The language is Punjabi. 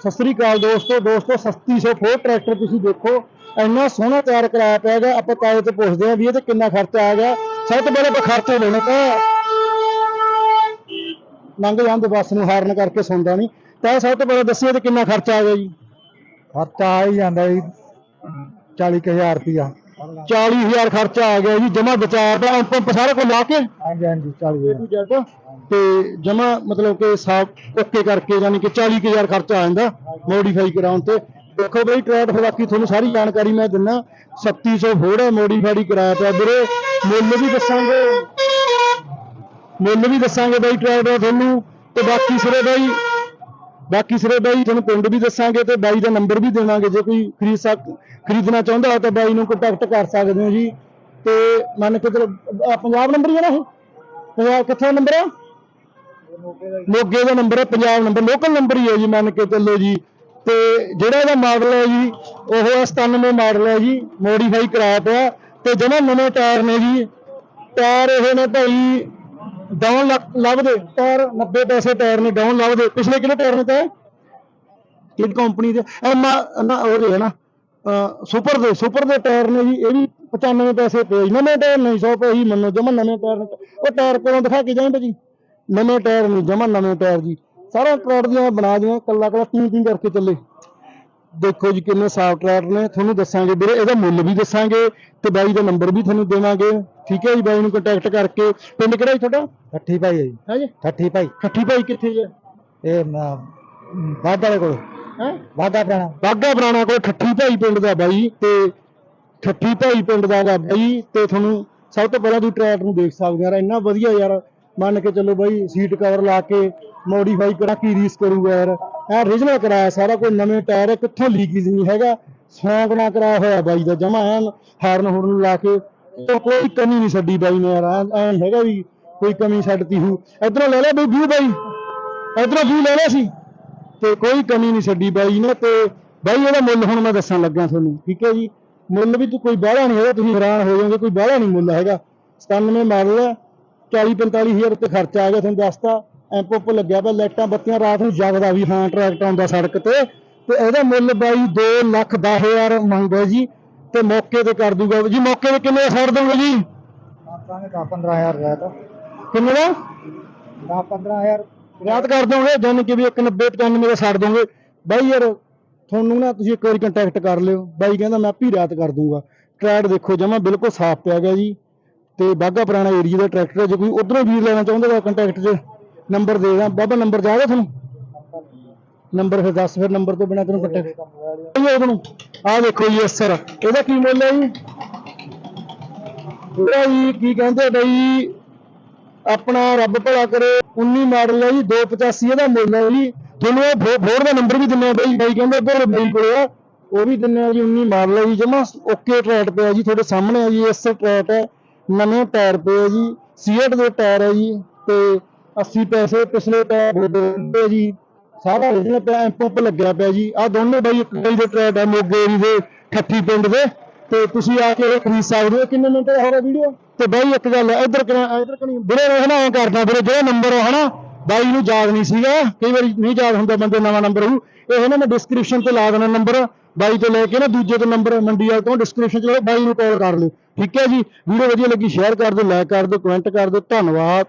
ਸਤਿ ਸ੍ਰੀ ਅਕਾਲ ਦੋਸਤੋ ਦੋਸਤੋ 3700 ਫੋਰ ਟਰੈਕਟਰ ਤੁਸੀਂ ਦੇਖੋ। ਇੰਨਾ ਸੋਹਣਾ ਤਿਆਰ ਕਰਾਇਆ ਪਿਆ ਹੈਗਾ, ਆਪਾਂ ਕਾਲੇ ਤੋਂ ਪੁੱਛਦੇ ਆਂ ਵੀ ਇਹ ਤੇ ਕਿੰਨਾ ਖਰਚਾ ਆ ਗਿਆ ਸਭ ਤੋਂ ਪਹਿਲਾਂ ਆਪਾਂ ਖਰਚੇ ਲੈਣੇ ਤਾਂ ਲੰਘ ਜਾਂਦੇ ਬੱਸ ਨੂੰ, ਹਾਰਨ ਕਰਕੇ ਸੁਣਦਾ ਨਹੀਂ ਤਾਂ ਸਭ ਤੋਂ ਪਹਿਲਾਂ ਦੱਸਿਓ ਤੇ ਕਿੰਨਾ ਖਰਚਾ ਆ ਗਿਆ ਜੀ? ਖਰਚਾ ਆ ਹੀ ਜਾਂਦਾ ਜੀ 40000 ਰੁਪਇਆ। 40000 ਖਰਚਾ ਆ ਗਿਆ ਜੀ ਜਮਾ ਬਚਾਇਆ ਪਿਆ ਪੰਪ ਸਾਰਾ ਕੁਝ ਲਾ ਕੇ? ਹਾਂਜੀ ਹਾਂਜੀ 40000 ਜੈਟ ਤੇ? ਜਮਾ ਮਤਲਬ ਕਿ ਸਾਫ਼ ਓਕੇ ਕਰਕੇ ਯਾਨੀ ਕਿ 40000 ਖਰਚਾ ਆ ਜਾਂਦਾ ਮੋਡੀਫਾਈ ਕਰਾਉਣ ਤੇ। ਦੇਖੋ ਬਈ ਟਰੈਟ ਬਾਕੀ ਤੁਹਾਨੂੰ ਸਾਰੀ ਜਾਣਕਾਰੀ ਮੈਂ ਦਿੰਨਾ 3700 ਫੋੜ ਹੈ ਮੋਡੀਫਾਈ ਕਰਾਇਆ ਪਿਆ। ਵੀਰੇ ਮੁੱਲ ਵੀ ਦੱਸਾਂਗੇ। ਮੁੱਲ ਵੀ ਦੱਸਾਂਗੇ ਬਈ ਟਰੈਟ ਦਾ ਤੁਹਾਨੂੰ। ਤੇ ਬਾਕੀ ਸਿਰੇ ਬਈ ਬਾਕੀ ਸਿਰੇ ਬਾਈ ਤੁਹਾਨੂੰ ਪਿੰਡ ਵੀ ਦੱਸਾਂਗੇ ਤੇ ਬਾਈ ਦਾ ਨੰਬਰ ਵੀ ਦੇਵਾਂਗੇ, ਜੇ ਕੋਈ ਖਰੀਦ ਸਕ, ਖਰੀਦਣਾ ਚਾਹੁੰਦਾ ਹੋ ਤਾਂ ਬਾਈ ਨੂੰ ਕੰਟੈਕਟ ਕਰ ਸਕਦੇ ਹੋ ਜੀ। ਤੇ ਮੰਨ ਕੇ ਚਲੋ ਆਹ ਪੰਜਾਬ ਨੰਬਰ ਹੀ ਹੈ ਨਾ ਇਹ? ਪੰਜਾਬ ਕਿੱਥੇ ਨੰਬਰ ਹੈ ਮੋਗੇ ਦਾ ਨੰਬਰ ਹੈ ਪੰਜਾਬ ਨੰਬਰ ਲੋਕਲ ਨੰਬਰ ਹੀ ਹੈ ਜੀ ਮੰਨ ਕੇ ਚੱਲੋ ਜੀ। ਤੇ ਜਿਹੜਾ ਇਹਦਾ ਮਾਡਲ ਹੈ ਜੀ, ਉਹ ਹੈ 97 ਮਾਡਲ ਹੈ ਜੀ ਮੋਡੀਫਾਈ ਕਰਾਇਆ ਪਿਆ। ਤੇ ਜਿਹੜਾ ਨਵੇਂ ਟਾਇਰ ਨੇ ਜੀ। ਟਾਇਰ ਇਹ ਨੇ ਭਾਈ ਡਾਊਨ ਲੱਭਦੇ ਟਾਇਰ 90 ਪੈਸੇ ਟਾਇਰ ਨੇ ਡਾਊਨ ਲੱਭਦੇ। ਪਿਛਲੇ ਕਿਹੜੇ ਟਾਇਰ ਨੇ ਤਾਂ ਕਿਹੜੀ ਕੰਪਨੀ ਦੇ? ਐਮ ਨਾ, ਉਹ ਹੈ ਨਾ ਸੁਪਰ ਦੇ ਸੁਪਰ ਦੇ ਟਾਇਰ ਨੇ ਜੀ, ਇਹ ਵੀ 95 ਪੈਸੇ ਪਏ। ਨਵੇਂ ਟਾਇਰ ਨਹੀਂ 100 ਪਏ ਹੀ ਮੰਨੋ, ਜਮਾ ਨਵੇਂ ਟਾਇਰ ਨੇ। ਉਹ ਟਾਇਰ ਕੋਲੋਂ ਦਿਖਾ ਕੇ ਜਾਈਂ ਜੀ ਨਵੇਂ ਟਾਇਰ ਨਹੀਂ, ਜਮਾ ਨਵੇਂ ਟਾਇਰ ਜੀ। ਸਾਰਾ ਟਰੈਕ ਦੀਆਂ ਬਣਾ ਦੀਆਂ ਕੱਲਾ ਕੱਲਾ ਤੀਨ ਤੀਨ ਕਰਕੇ ਚੱਲੇ। ਦੇਖੋ ਜੀ ਕਿੰਨੇ ਸਾਫ਼ ਟਰੈਕ ਨੇ ਤੁਹਾਨੂੰ ਦੱਸਾਂਗੇ ਵੀਰੇ ਇਹਦਾ ਮੁੱਲ ਵੀ ਦੱਸਾਂਗੇ ਤੇ ਬਾਈ ਦਾ ਨੰਬਰ ਵੀ ਤੁਹਾਨੂੰ ਦੇਵਾਂਗੇ। ਠੀਕ ਹੈ ਜੀ ਬਾਈ ਨੂੰ ਕੰਟੈਕਟ ਕਰਕੇ। ਪਿੰਡ ਕਿਹੜਾ ਜੀ ਤੁਹਾਡਾ? ਠੱਠੀ ਭਾਈ ਹੈ ਜੀ। ਹੈ ਜੀ? ਠੱਠੀ ਭਾਈ। ਖੱਠੀ ਭਾਈ ਕਿੱਥੇ ਜੀ? ਇਹ ਬਾਦ ਵਾਲੇ ਕੋਲ। ਹੈ? ਵਾਦਾ ਪ੍ਰਾਣਾ। ਬਾਗਾ ਪੁਰਾਣਾ ਕੋਲ ਠੱਠੀ ਭਾਈ ਪਿੰਡ ਦਾ ਬਾਈ ਤੇ ਠੱਠੀ ਭਾਈ ਪਿੰਡ ਦਾ ਗਾ ਬਾਈ ਤੇ ਤੁਹਾਨੂੰ ਸਭ ਤੋਂ ਪਹਿਲਾਂ ਤੁਸੀਂ ਟਰੈਕ ਨੂੰ ਦੇਖ ਸਕਦੇ ਯਾਰ ਇੰਨਾ ਵਧੀਆ ਯਾਰ। ਮੰਨ ਕੇ ਚੱਲੋ ਬਾਈ ਸੀਟ ਕਵਰ ਲਾ ਕੇ ਮੋਡੀਫਾਈ ਕਰਾ ਕੀ ਰੀਸ ਕਰੂਗਾ ਯਾਰ। ਇਹ origignal ਕਰਾਇਆ ਸਾਰਾ ਕੋਈ ਨਵੇਂ ਟਾਇਰ ਹੈ ਕਿੱਥੋਂ ਲੀਕੇਜ ਨਹੀਂ ਹੈਗਾ? ਸੌਂਕ ਨਾ ਕਰਾਇਆ ਹੋਇਆ ਬਾਈ ਦਾ, ਜਮਾ ਐਨ ਹਾਰਨ ਹੁਰਨ ਲਾ ਕੇ। ਕੋਈ ਕਮੀ ਨਹੀਂ ਛੱਡੀ ਬਾਈ ਨੇ ਯਾਰ, ਐਨ ਹੈਗਾ ਵੀ ਕੋਈ ਕਮੀ ਛੱਡਤੀ ਹੂ ਇਧਰੋਂ ਲੈ ਲਿਆ ਬਈ ਵੀਊ ਬਾਈ। ਇਧਰੋਂ ਵੀਊ ਲੈ ਲਿਆ ਸੀ। ਤੇ ਕੋਈ ਕਮੀ ਨਹੀਂ ਛੱਡੀ ਬਾਈ ਨੇ ਤੇ ਬਾਈ, ਇਹਦਾ ਮੁੱਲ ਹੁਣ ਮੈਂ ਦੱਸਣ ਲੱਗਾ ਤੁਹਾਨੂੰ, ਠੀਕ ਹੈ ਜੀ? ਮੁੱਲ ਵੀ ਤੂੰ ਕੋਈ ਬਾਹਲਾ ਨਹੀਂ ਹੈਗਾ, ਤੁਸੀਂ ਹੈਰਾਨ ਹੋ ਜਾਓਗੇ, ਕੋਈ ਬਾਹਲਾ ਨਹੀਂ ਮੁੱਲ ਹੈਗਾ। 97 ਮਾਡਲ ਹੈ 40 45000 ਰੁਪਏ ਖਰਚਾ ਆ ਗਿਆ ਤੁਹਾਨੂੰ ਦੱਸਤਾ। ਐਂਪ ਉੱਪ ਲੱਗਿਆ ਪਿਆ ਲਾਈਟਾਂ ਬੱਤੀਆਂ ਰਾਤ ਨੂੰ ਜਗਦਾ ਵੀ ਹਾਂ ਟਰੈਕਟਰ ਆਉਂਦਾ ਸੜਕ ਤੇ। ਤੇ ਇਹਦਾ ਮੁੱਲ ਬਾਈ 2 ਲੱਖ 10000 ਮੰਗਦਾ ਜੀ ਤੇ ਮੌਕੇ ਤੇ ਕਰ ਦੂਗਾ। ਜੀ ਮੌਕੇ ਤੇ ਕਿੰਨੇ ਛੱਡ ਦੋਗੇ ਜੀ? ਆਪਾਂ ਨੇ 15000 ਰੁਪਇਆ ਤਾਂ ਕਿੰਨੇ ਦਾ? 10 15000 ਰਾਤ ਕਰ ਦੋਗੇ ਜਾਨੀ ਕਿ ਵੀ 190 95 ਦਾ ਛੱਡ ਦੋਗੇ ਬਾਈ ਯਾਰ ਤੁਹਾਨੂੰ ਨਾ ਤੁਸੀਂ ਇੱਕ ਵਾਰੀ ਕੰਟੈਕਟ ਕਰ ਲਿਓ। ਬਾਈ ਕਹਿੰਦਾ ਮੈਂ ਆਪੀ ਰਾਤ ਕਰ ਦੂੰਗਾ ਟਰੈਕ ਦੇਖੋ ਜਮਾ ਬਿਲਕੁਲ ਸਾਫ਼ ਪਿਆ ਗਿਆ ਜੀ। ਤੇ ਬਾਗਾ ਪੁਰਾਣਾ ਏਰੀਆ ਦਾ ਟਰੈਕਟਰ ਹੈ ਜੇ ਕੋਈ ਉਧਰੋਂ ਵੀਰ ਲੈਣਾ ਚਾਹੁੰਦਾ ਤਾਂ ਕੰਟੈਕਟ 'ਚ। ਨੰਬਰ ਦੇ ਦਾਂ। ਬਾਬਾ, ਨੰਬਰ ਜਾਗਾ ਤੁਹਾਨੂੰ। ਨੰਬਰ ਫਿਰ ਦੱਸ, ਫਿਰ ਨੰਬਰ ਤੋਂ ਬਿਨਾ ਤੈਨੂੰ ਕੰਟੈਕਟ ਉਹਨੂੰ ਆਹ ਦੇਖੋ ਜੀ ਅਸਰ ਇਹਦਾ ਕੀ ਮੁੱਲ ਹੈ ਜੀ? ਇਹਦਾ ਜੀ ਕੀ ਕਹਿੰਦੇ ਬਈ? ਆਪਣਾ ਰੱਬ ਭਲਾ ਕਰੇ 19 ਮਾਡਲ ਹੈ ਜੀ 285 ਇਹਦਾ ਮੁੱਲ ਹੈ ਜੀ। ਤੁਹਾਨੂੰ ਇਹ ਫੋਰ ਦਾ ਨੰਬਰ ਵੀ ਦਿੰਨੇ ਆ ਬਈ। ਬਾਈ ਕਹਿੰਦੇ ਇੱਧਰ ਬਈ ਕੋਲੇ ਆ, ਉਹ ਵੀ ਦਿੰਨੇ ਆ ਜੀ 19 ਮਾਡਲ ਹੈ ਜੀ, ਜਮਾ ਓਕੇ ਟਰੈਟ ਪਿਆ ਜੀ, ਤੁਹਾਡੇ ਸਾਹਮਣੇ ਆ ਜੀ, ਇਸ ਟਰੈਟ ਹੈ। ਨਵੇਂ ਟਾਇਰ ਪਏ ਜੀ ਸੀਟ ਦੇ ਟਾਇਰ ਹੈ ਜੀ, ਤੇ 80 ਪੈਸੇ ਪਿਛਲੇ ਟਾਇਰ ਦੇ ਜੀ। ਸਾਰਾ original ਪਿਆ ਐਂਪ ਲੱਗਿਆ ਪਿਆ ਜੀ। ਆ ਦੋਨੇ ਬਾਈ ਇੱਕ ਬਾਈ ਦੇ ਟਰੈਟ ਹੈ ਮੋਗੇ ਦੇ ਠੱਠੀ ਪਿੰਡ ਦੇ। ਤੇ ਤੁਸੀਂ ਆ ਕੇ ਇਹ ਖਰੀਦ ਸਕਦੇ ਹੋ। ਕਿੰਨੇ ਮਿੰਟ ਦਾ ਹੋਗਾ ਵੀਡੀਓ ਤੇ ਬਾਈ ਇੱਕ ਗੱਲ ਹੈ, ਇੱਧਰ ਕਰਾਂ ਇੱਧਰ ਕਣੀ ਵੀਰੇ ਰਹਿਣਾ ਐ ਕਰਦਾ ਵੀਰੇ ਜਿਹੜਾ ਨੰਬਰ ਹੈ ਹਨਾ? ਬਾਈ ਨੂੰ ਯਾਦ ਨਹੀਂ ਸੀਗਾ। ਕਈ ਵਾਰੀ ਨਹੀਂ ਯਾਦ ਹੁੰਦਾ ਬੰਦੇ ਨਵਾਂ ਨੰਬਰ ਹੋਊ। ਇਹ ਨਾ ਮੈਂ ਡਿਸਕ੍ਰਿਪਸ਼ਨ ਤੇ ਲਾ ਦੇਣਾ ਨੰਬਰ ਬਾਈ ਤੋਂ ਲੈ ਕੇ ਨਾ ਦੂਜੇ ਤੋਂ ਨੰਬਰ ਮੰਡੀ ਵਾਲ ਤੋਂ ਡਿਸਕ੍ਰਿਪਸ਼ਨ ਚ ਬਾਈ ਨੂੰ ਕਾਲ ਕਰ ਲਿਓ। ਠੀਕ ਹੈ ਜੀ? ਵੀਡੀਓ ਵਧੀਆ ਲੱਗੀ ਸ਼ੇਅਰ ਕਰ ਦਿਓ ਲਾਈਕ ਕਰ ਦਿਓ ਕਮੈਂਟ ਕਰ ਦਿਓ। ਧੰਨਵਾਦ।